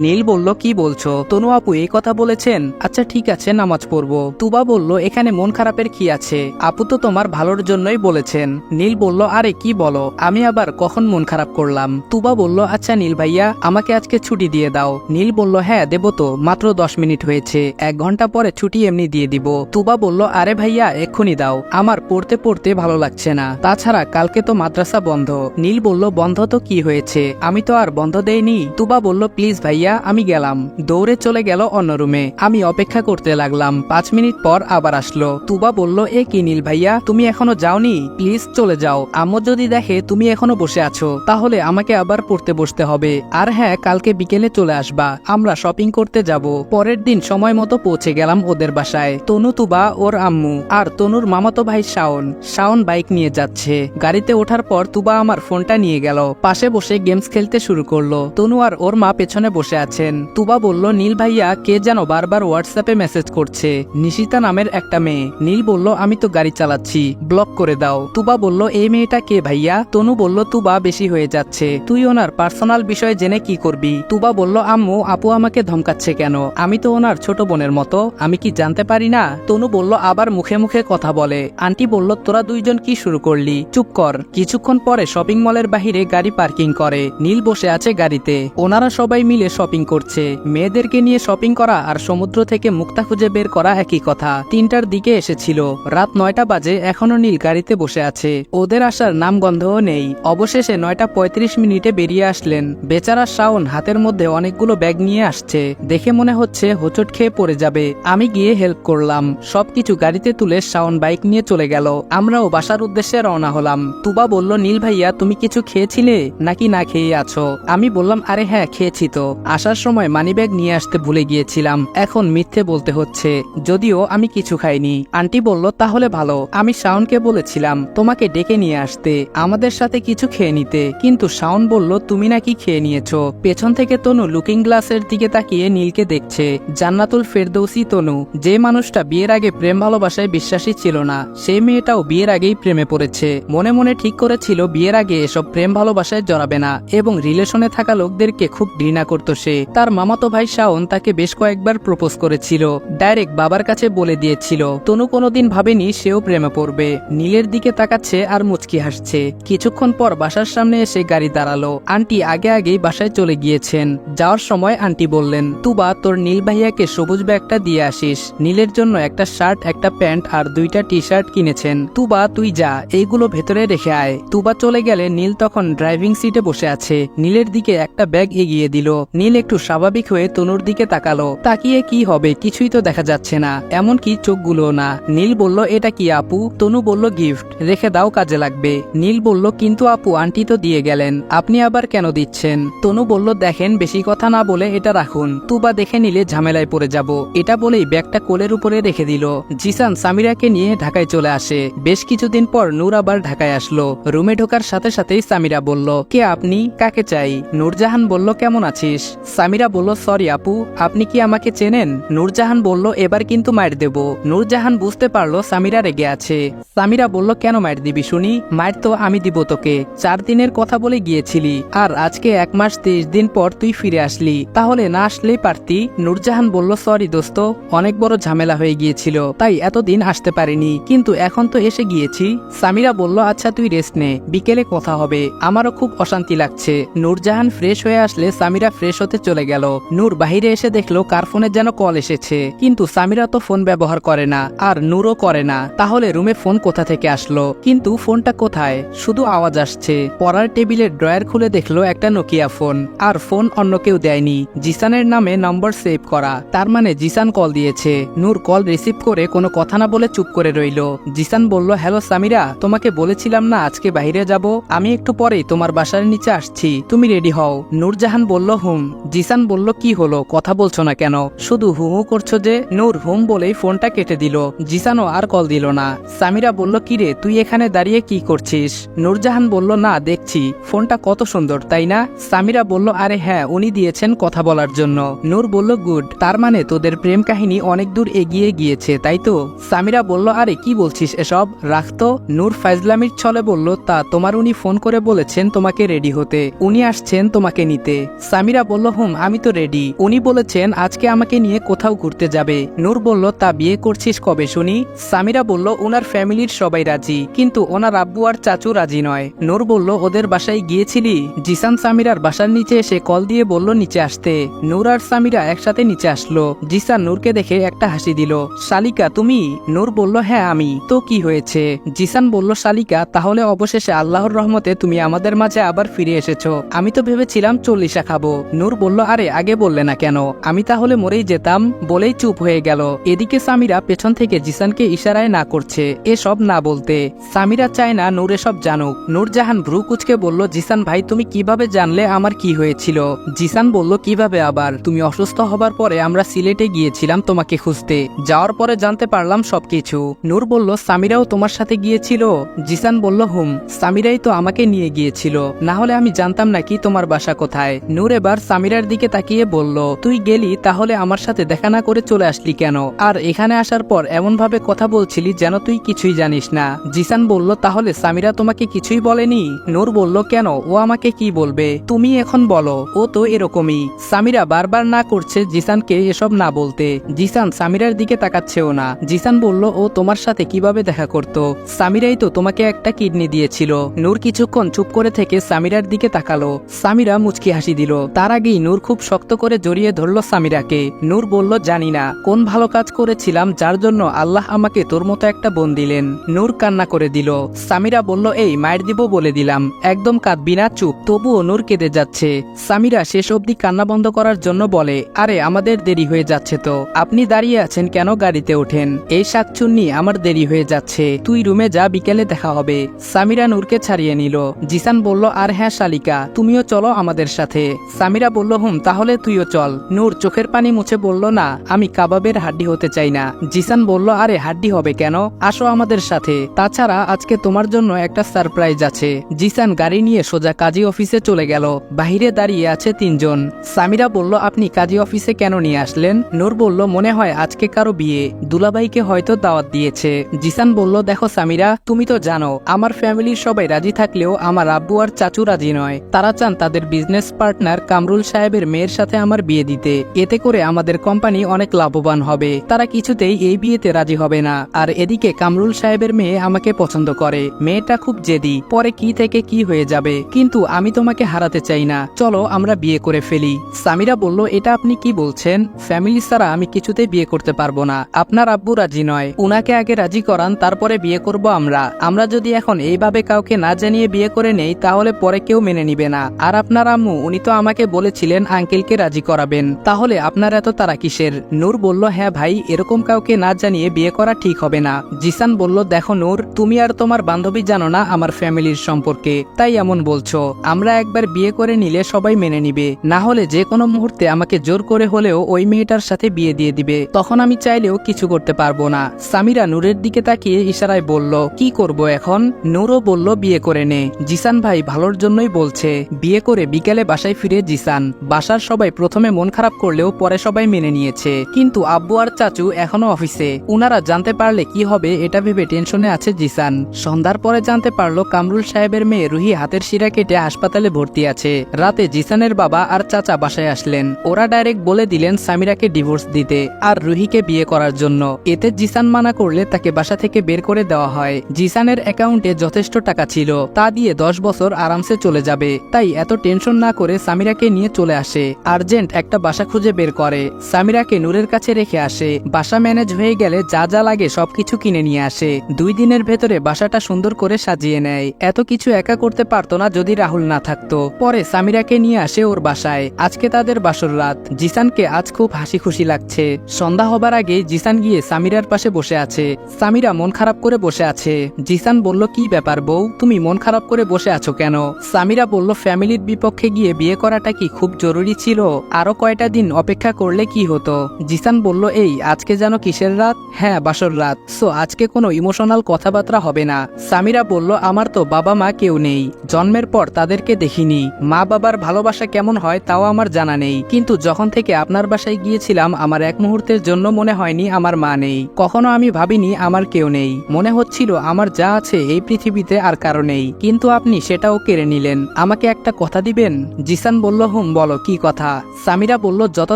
নীল বলল, কি বলছো? তনু আপু, এই কথা বলেছেন? আচ্ছা ঠিক আছে, নামাজ পড়ব। তুবা বলল, এখানে মন খারাপের কি আছে? আপু তো তোমার ভালোর জন্যই বলেছেন। নীল বলল, আরে, কি বলো? আমি আবার কখন মন খারাপ করলাম? তুবা বলল আচ্ছা নীল ভাইয়া, আমাকে আজকে ছুটি দিয়ে দাও। নীল বলল হ্যাঁ দেব তো, মাত্র দশ মিনিট হয়েছে। এক ঘণ্টা পরে ছুটি এমনি দিয়ে দিব। তুবা বলল, আরে ভাইয়া, এক্ষুনি দাও। আমার পড়তে পড়তে ভালো লাগছে না। তাছাড়া কালকে তো মাদ্রাসা বন্ধ। নীল বলল, বন্ধ তো কি হয়েছে? আমি তো আর বন্ধ দেইনি। তুবা বলল, প্লিজ ভাইয়া আমি গেলাম। দৌড়ে চলে গেল অন্য রুমে। আমি অপেক্ষা করতে লাগলাম। পাঁচ মিনিট পর আবার আসলো। তুবা বলল, এ কি নীল ভাইয়া, তুমি এখনও যাওনি? প্লিজ চলে যাও। আম্মু যদি দেখে তুমি এখনও বসে আছো, তাহলে আমাকে আবার পড়তে বসতে হবে। আর হ্যাঁ কালকে বিকেলে চলে আসবা। আমরা শপিং করতে যাব। পরের দিন সময় মতো পৌঁছে গেলাম ওদের বাসায়। তনু তুবা, ওর আম্মু, আর তনুর মামাতো ভাই শাওন। শাওন বাইক নিয়ে যাচ্ছে। গাড়িতে ওঠার পর তুবা আমার ফোনটা নিয়ে গেল। পাশে বসে গেমস খেলতে শুরু করল। তনু আর ওর মা পেছনে বসে আছেন। তুবা বলল, নীল ভাইয়া, কে যেন বারবার হোয়াটসঅ্যাপে মেসেজ করছে? নিশিতা নামের একটা মেয়ে। নীল বলল, আমি তো গাড়ি চালাচ্ছি, ব্লক করে দাও। তুবা বলল এই মেয়েটা কে ভাইয়া? তনু বলল, তুবা বেশি হয়ে যাচ্ছে। তুই ওনার পার্সোনাল বিষয়ে জেনে কি করবি? তুবা বলল, আম্মু, আপু আমাকে ধমকাচ্ছে কেন? আমি তো ওনার ছোট বোনের মতো, আমি কি জানতে পারি না? তনু বলল, আবার মুখে মুখে কথা বলে। আন্টি বলল, তোরা দুইজন কি শুরু করলি? চুপ কর। কিছুক্ষণ পরে শপিং মলের বাহিরে গাড়ি পার্কিং করে। নীল বসে আছে গাড়িতে। ওনারা সবাই মিলে শপিং করছে। মেয়েদেরকে নিয়ে শপিং করা আর সমুদ্র থেকে মুক্তা খুঁজে বের করা একই কথা। তিনটার দিকে এসেছিল। রাত নয়টা বাজে এখনও নীল গাড়িতে বসে আছে। ওদের আসার নামগন্ধও নেই। অবশেষে নয়টা পঁয়ত্রিশ মিনিটে বেরিয়ে আসলেন। বেচারা শাওন হাতের মধ্যে অনেকগুলো ব্যাগ নিয়ে আসছে। দেখে মনে হচ্ছে হোঁচট খেয়ে পড়ে যাবে। আমি গিয়ে হেল্প করলাম। সবকিছু গাড়িতে তুলে শাওন বাইক নিয়ে চলে গেল। আমরাও বাসার উদ্দেশ্যে রওনা হলাম। তুবা বলল, নীল ভাইয়া, তুমি কিছু খেয়েছিলে? নাকি না খেয়ে আছো? আমি বললাম, আরে হ্যাঁ খেয়েছি তো। আসার সময় মানিব্যাগ নিয়ে আসতে ভুলে গিয়েছিলাম। এখন মিথ্যে বলতে হচ্ছে। যদিও আমি কিছু খাইনি। আন্টি বলল, তাহলে ভালো। আমি শাওনকে বলেছিলাম, তোমাকে ডেকে নিয়ে আসতে, আমাদের সাথে কিছু খেয়ে নিতে। কিন্তু শাওন বলল, তুমি নাকি খেয়ে নিয়েছো। পেছন থেকে তনু লুকিং গ্লাসের দিকে তাকিয়ে নীলকে দেখছে। জান্নাতুল ফেরদৌসি তনু, যে মানুষটা বিয়ের আগে প্রেম ভালোবাসায় বিশ্বাসী ছিল না সেই মেয়েটাও বিয়ের আগেই প্রেমে পড়েছে। মনে মনে ঠিক করেছিল, বিয়ের আগে এসব প্রেম ভালোবাসায় জড়াবে না এবং রিলেশনে থাকা লোকদেরকে খুব ঘৃণা করত সে। তার মামাতো ভাই শাওন তাকে বেশ কয়েকবার প্রপোজ করেছিল। ডাইরেক্ট বাবার কাছে বলে দিয়েছিল, তনু কোনোদিন ভাবেনি সেও প্রেমে পড়বে। নীলের দিকে তাকাচ্ছে আর মুচকি হাসছে। কিছুক্ষণ পর বাসার সামনে এসে গাড়ি দাঁড়াল। আন্টি আগে আগেই বাসায় চলে গিয়েছেন। যাওয়ার সময় আন্টি বললেন, তুবা, তোর নীল ভাইয়াকে সবুজ ব্যাগটা দিয়ে আসিস। নীলের জন্য একটা শার্ট, একটা প্যান্ট আর দুইটা টি শার্ট কিনেছেন। তুবা, তুই যা, এইগুলো ভেতরে রেখে আয়। তুবা চলে গেলে নীল তখন ড্রাইভিং সিটে বসে আছে। নীলের দিকে একটা ব্যাগ এগিয়ে দিল। নীল একটু স্বাভাবিক হয়ে তনুর দিকে তাকালো। তাকিয়ে কি হবে, কিছুই তো দেখা যাচ্ছে না। এমনকি চোখগুলো না। নীল বলল, এটা কি আপু? তনু বলল, গিফট। রেখে দাও, কাজে লাগবে। নীল বলল, কিন্তু আপু, আন্টি তো দিয়ে গেলেন। আপনি আবার কেন দিচ্ছেন? তনু বলল, দেখেন, বেশি কথা না বলে এটা রাখুন। তুবা দেখে নিলে ঝামেলায় পড়ে যাব। এটা বলেই ব্যাগটা কোলের উপরে রেখে দিল। জিসান সামিরাকে নিয়ে ঢাকায় চলে আসে। বেশ কিছুদিন পর নূর আবার ঢাকায় আসলো। রুমে ঢোকার সাথে সাথেই সামিরা বলল, কে আপনি? কাকে চাই? নূরজাহান বলল, কেমন আছিস? সামিরা বলল, সরি আপু, আপনি কি আমাকে চেনেন? নূরজাহান বলল, এবার কিন্তু মায়ের দেব। নূরজাহান বুঝতে পারল সামিরা রেগে আছে। সামিরা বলল, কেন মায়ের দিবি শুনি? মায়ের তো আমি দিব তোকে। চার দিনের কথা বলে গিয়েছিলি, আর আজকে এক মাস তেইশ দিন পর তুই ফিরে আসলি। তাহলে না আসলেই পারতি? নূরজাহান বলল, সরি দোস্ত, অনেক বড় ঝামেলা হয়ে গিয়েছিল, তাই এতদিন আসতে পারিনি, কিন্তু এখন তো এসে গিয়েছি। সামিরা বলল আচ্ছা তুই রেস্ট নে, বিকেলে কথা হবে, আমারও খুব অশান্তি লাগছে। নূরজাহান ফ্রেশ হয়ে আসলে সামিরা ফ্রেশ চলে গেল। নূর বাহিরে এসে দেখল কার ফোনের যেন কল এসেছে। কিন্তু সামিরা তো ফোন ব্যবহার করে না, আর নূরও করে না। তাহলে রুমে ফোন কোথা থেকে আসলো? কিন্তু ফোনটা কোথায়? শুধু আওয়াজ আসছে। পড়ার টেবিলের ড্রয়ার খুলে দেখল একটা নোকিয়া ফোন। আর ফোন অন্য কেউ দেয়নি। জিসানের নামে নম্বর সেভ করা। তার মানে জিসান কল দিয়েছে। নূর কল রিসিভ করে কোনো কথা না বলে চুপ করে রইল। জিসান বলল, হ্যালো সামিরা, তোমাকে বলেছিলাম না আজকে বাইরে যাব। আমি একটু পরেই তোমার বাসার নিচে আসছি। তুমি রেডি হও। নূরজাহান বলল, হুম। জিসান বলল, কি হলো? কথা বলছো না কেন? শুধু হু হু করছ যে নূর হুম বলেই ফোনটা কেটে দিল। জিসানও আর কল দিল না। সামিরা বলল, কিরে, তুই এখানে দাঁড়িয়ে কি করছিস? নূরজাহান বলল, না, দেখছি। ফোনটা কত সুন্দর, তাই না? সামিরা বলল, আরে হ্যাঁ উনি দিয়েছেন কথা বলার জন্য। নূর বলল, গুড। তার মানে তোদের প্রেম কাহিনী অনেক দূর এগিয়ে গিয়েছে, তাই তো? সামিরা বলল, আরে, কি বলছিস এসব? রাখতো নূর ফাইজলামির ছলে বলল, তা তোমার উনি ফোন করে বলেছেন তোমাকে রেডি হতে। উনি আসছেন তোমাকে নিতে। সামিরা বলল হুম, আমি তো রেডি উনি বলেছেন, আজকে আমাকে নিয়ে কোথাও ঘুরতে যাবে। নূর বলল, তা বিয়ে করছিস কবে শুনি? সামিরা বলল ওনার ফ্যামিলির সবাই রাজি, কিন্তু ওনার আব্বু আর চাচু রাজি নয়। নূর বলল, ওদের বাসায় গিয়েছিলি? জিসান সামিরার বাসার নিচে এসে কল দিয়ে বলল, নিচে আসতে। নূর আর সামিরা একসাথে নিচে আসলো। জিসান নূরকে দেখে একটা হাসি দিল, শালিকা, তুমি? নূর বলল হ্যাঁ আমি। তো কি হয়েছে? জিসান বলল, শালিকা, তাহলে অবশেষে আল্লাহর রহমতে তুমি আমাদের মাঝে আবার ফিরে এসেছ। আমি তো ভেবেছিলাম চল্লিশা খাব। নূর বলল, আরে, আগে বললে না কেন? আমি তাহলে মরেই যেতাম। বলেই চুপ হয়ে গেল। এদিকে সামিরা পেছন থেকে জিসানকে ইশারায় না করছে, এসব না বলতে। সামিরা চায় না নূর এসব জানুক। নূরজাহান ভ্রু কুচকে বলল, জিসান ভাই, তুমি কীভাবে জানলে আমার কি হয়েছিল? জিসান বলল, কীভাবে আবার? তুমি অসুস্থ হবার পরে আমরা সিলেটে গিয়েছিলাম তোমাকে খুঁজতে। যাওয়ার পরে জানতে পারলাম সবকিছু। নূর বলল, সামিরাও তোমার সাথে গিয়েছিল? জিসান বলল, হুম, সামিরাই তো আমাকে নিয়ে গিয়েছিল। না হলে আমি জানতাম না কি তোমার বাসা কোথায়। নূর এবার সামিরার দিকে তাকিয়ে বলল, তুই গেলি, তাহলে আমার সাথে দেখা না করে চলে আসলি কেন? আর এখানে আসার পর এমন ভাবে কথা বলছিলি যেন তুই কিছুই জানিস না। জিসান বলল, তাহলে সামিরা তোমাকে কিছুই বলেনি? নূর বলল, কেন? ও আমাকে কি বলবে? তুমি এখন বলো। ও তো এরকমই। সামিরা বারবার না করছে জিসানকে এসব না বলতে। জিসান সামিরার দিকে তাকাচ্ছেও না। জিসান বলল, ও তোমার সাথে কীভাবে দেখা করত? সামিরাই তো তোমাকে একটা কিডনি দিয়েছিল। নূর কিছুক্ষণ চুপ করে থেকে সামিরার দিকে তাকালো। সামিরা মুচকি হাসি দিল। তার আগেই নূর খুব শক্ত করে জড়িয়ে ধরলো সামিরাকে। নূর বলল, জানি না, কোন ভালো কাজ করেছিলাম, যার জন্য আল্লাহ আমাকে তোর মতো একটা বোন দিলেন। নূর কান্না করে দিল। সামিরা বলল, এই, মায়ের দিব বলে দিলাম। একদম কাঁদবি না, চুপ। তবুও নূর কেঁদে যাচ্ছে। সামিরা শেষ অবধি কান্না বন্ধ করার জন্য বলে, আরে, আমাদের দেরি হয়ে যাচ্ছে তো। আপনি দাঁড়িয়ে আছেন কেন গাড়িতে ওঠেন? এই শাকচুন্নি আমার দেরি হয়ে যাচ্ছে। তুই রুমে যা, বিকেলে দেখা হবে। সামিরা নূরকে ছাড়িয়ে নিল। জিসান বলল, আর হ্যাঁ শালিকা, তুমিও চলো আমাদের সাথে। সামিরা বলল হুম, তাহলে তুইও চল। নূর চোখের পানি মুছে বলল, না, আমি কাবাবের হাড্ডি হতে চাই না। জিসান বলল, আরে, হাড্ডি হবে কেন? আসো আমাদের সাথে। তাছাড়া আজকে তোমার জন্য একটা সারপ্রাইজ আছে। জিসান গাড়ি নিয়ে সোজা কাজী অফিসে চলে গেল। বাহিরে দাঁড়িয়ে আছে তিনজন। সামিরা বলল, আপনি কাজী অফিসে কেন নিয়ে আসলেন? নূর বলল, মনে হয় আজকে কারও বিয়ে। দুলাবাইকে হয়তো দাওয়াত দিয়েছে। জিসান বলল, দেখো সামিরা, তুমি তো জানো, আমার ফ্যামিলির সবাই রাজি থাকলেও আমার আব্বু আর চাচু রাজি নয়। তারা চান তাদের বিজনেস পার্টনার কামরুল সাহেবের মেয়ের সাথে আমার বিয়ে দিতে। এতে করে আমাদের কোম্পানি অনেক লাভবান হবে। তারা কিছুতেই এই বিয়েতে রাজি হবে না। আর এদিকে কামরুল সাহেবের মেয়ে আমাকে পছন্দ করে। মেয়েটা খুব জেদি। পরে কি থেকে কি হয়ে যাবে? কিন্তু আমি তোমাকে হারাতে চাই না। চলো আমরা বিয়ে করে ফেলি। সামিরা বলল, এটা আপনি কি বলছেন? ফ্যামিলি ছাড়া আমি কিছুতেই বিয়ে করতে পারব না। আপনার আব্বু রাজি নয়। উনাকে আগে রাজি করান, তারপরে বিয়ে করব আমরা। আমরা যদি এখন এইভাবে কাউকে না জানিয়ে বিয়ে করে নেই, তাহলে পরে কেউ মেনে নিবে না। আর আপনার আম্মু, উনি তো আমাকে বলেছিলেন আঙ্কেলকে রাজি করাবেন। তাহলে আপনার এত তারা কিসের? নূর বলল হ্যাঁ ভাই, এরকম কাউকে না জানিয়ে বিয়ে করা ঠিক হবে না। জিসান বলল, দেখো নূর, তুমি আর তোমার বান্ধবী জানো না আমার ফ্যামিলির সম্পর্কে, তাই এমন বলছো। আমরা একবার বিয়ে করে নিলে সবাই মেনে নিবে। না হলে যে কোনো মুহূর্তে আমাকে জোর করে হলেও ওই মেয়েটার সাথে বিয়ে দিয়ে দিবে। তখন আমি চাইলেও কিছু করতে পারব না। সামিরা নূরের দিকে তাকিয়ে ইশারায় বলল, কি করব এখন? নূরও বলল, বিয়ে করে নে। জিসান ভাই ভালোর জন্যই বলছে, বিয়ে করে বিকেলে বাসায় ফিরে জিসান। বাসার সবাই প্রথমে মন খারাপ করলেও পরে সবাই মেনে নিয়েছে। কিন্তু আব্বু আর চাচু এখনও অফিসে। উনারা জানতে পারলে কি হবে এটা ভেবে টেনশনে আছে জিসান। সন্ধ্যার পরে জানতে পারল কামরুল সাহেবের মেয়ে রুহি হাতের শিরা কেটে হাসপাতালে ভর্তি আছে। রাতে জিসানের বাবা আর চাচা বাসায় আসলেন। ওরা ডাইরেক্ট বলে দিলেন সামিরাকে ডিভোর্স দিতে আর রুহিকে বিয়ে করার জন্য। এতে জিসান মানা করলে তাকে বাসা থেকে বের করে দেওয়া হয়। জিসানের অ্যাকাউন্টে যথেষ্ট টাকা ছিল। তা দিয়ে দশ বছর আরামসে চলে যাবে। তাই এত টেনশন না করে সামিরাকে নিয়ে চলে আসে। আর্জেন্ট একটা বাসা খুঁজে বের করে। সামিরাকে নূরের কাছে রেখে আসে। বাসা ম্যানেজ হয়ে গেলে যা যা লাগে সবকিছু কিনে নিয়ে আসে। দুই দিনের ভেতরে বাসাটা সুন্দর করে সাজিয়ে নেয়। এত কিছু একা করতে পারতো না যদি রাহুল না থাকতো। পরে সামিরাকে নিয়ে আসে ওর বাসায়। আজকে তাদের বাসর রাত। জিসানকে আজ খুব হাসি খুশি লাগছে। সন্ধ্যা হবার আগে জিসান গিয়ে সামিরার পাশে বসে আছে। সামিরা মন খারাপ করে বসে আছে। জিসান বলল, কি ব্যাপার বউ? তুমি মন খারাপ করে বসে আছো কেন? সামিরা বলল, ফ্যামিলির বিপক্ষে গিয়ে বিয়ে করাটা কি খুব জরুরি ছিল। আরও কয়টা দিন অপেক্ষা করলে কি হতো? জিসান বলল, এই, আজকে যেন কিসের রাত? হ্যাঁ বাসর রাত। সো, আজকে কোনো ইমোশনাল কথাবার্তা হবে না। সামিরা বলল, আমার তো বাবা মা কেউ নেই। জন্মের পর তাদেরকে দেখিনি। মা বাবার ভালোবাসা কেমন হয় তাও আমার জানা নেই। কিন্তু যখন থেকে আপনার বাসায় গিয়েছিলাম, আমার এক মুহূর্তের জন্য মনে হয়নি আমার মা নেই। কখনো আমি ভাবিনি আমার কেউ নেই। মনে হচ্ছিল আমার যা আছে এই পৃথিবীতে আর কারও নেই। কিন্তু আপনি সেটাও কেড়ে নিলেন। আমাকে একটা কথা দিবেন? জিসান বলল, হুম বলো কি কথা? সামিরা বলল যত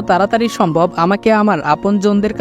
তাড়াতাড়ি সম্ভব আমাকে আমার আপনজনদের